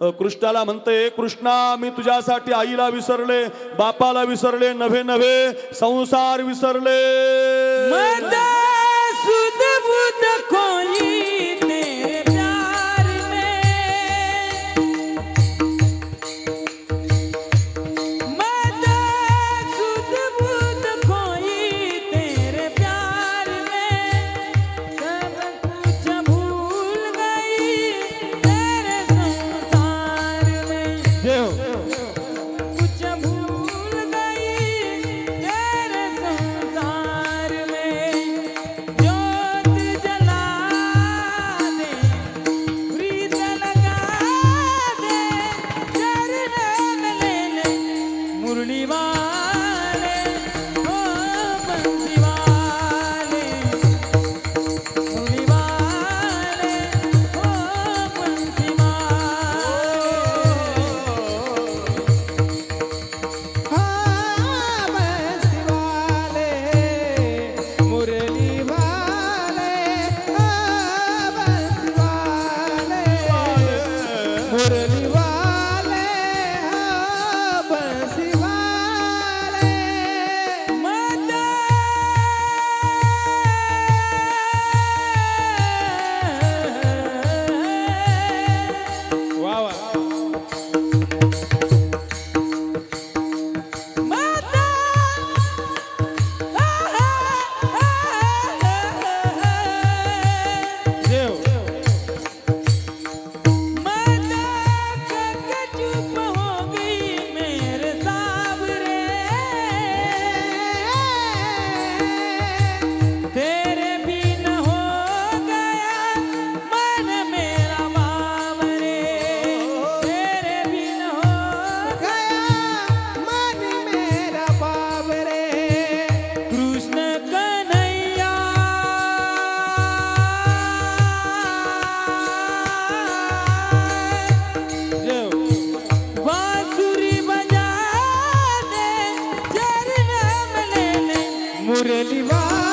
कृष्णाला म्हणते कृष्णा मी तुझ्यासाठी आईला विसरले बापाला विसरले नव्हे नव्हे संसार विसरले. Brazil. করে নিবা